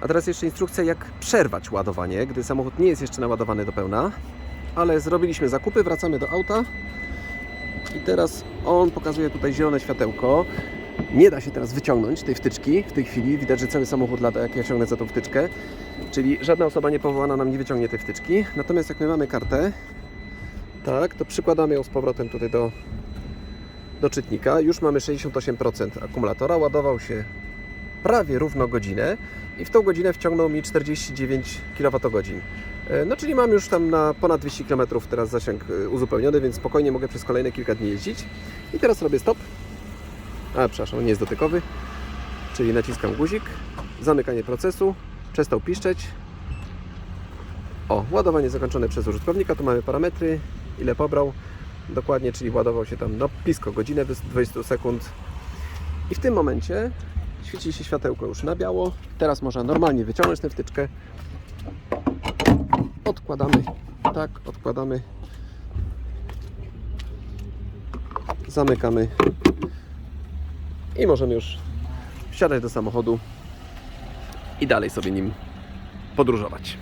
A teraz jeszcze instrukcja, jak przerwać ładowanie, gdy samochód nie jest jeszcze naładowany do pełna. Ale zrobiliśmy zakupy, wracamy do auta. I teraz on pokazuje tutaj zielone światełko. Nie da się teraz wyciągnąć tej wtyczki w tej chwili. Widać, że cały samochód lata, jak ja ciągnę za tą wtyczkę. Czyli żadna osoba niepowołana nam nie wyciągnie tej wtyczki. Natomiast jak my mamy kartę, tak, to przykładamy ją z powrotem tutaj do, do czytnika. Już mamy 68% akumulatora. Ładował się prawie równo godzinę i w tą godzinę wciągnął mi 49 kWh. E, No czyli mam już tam na ponad 200 km teraz zasięg e, uzupełniony, więc spokojnie mogę przez kolejne kilka dni jeździć. I teraz robię stop. A, przepraszam, nie jest dotykowy. Czyli naciskam guzik, zamykanie procesu, przestał piszczeć. O, ładowanie zakończone przez użytkownika, tu mamy parametry, ile pobrał dokładnie, czyli ładował się tam no blisko godzinę, 20 sekund. I w tym momencie świeci się światełko już na biało. Teraz można normalnie wyciągnąć tę wtyczkę. Odkładamy, tak, odkładamy. Zamykamy i możemy już wsiadać do samochodu i dalej sobie nim podróżować.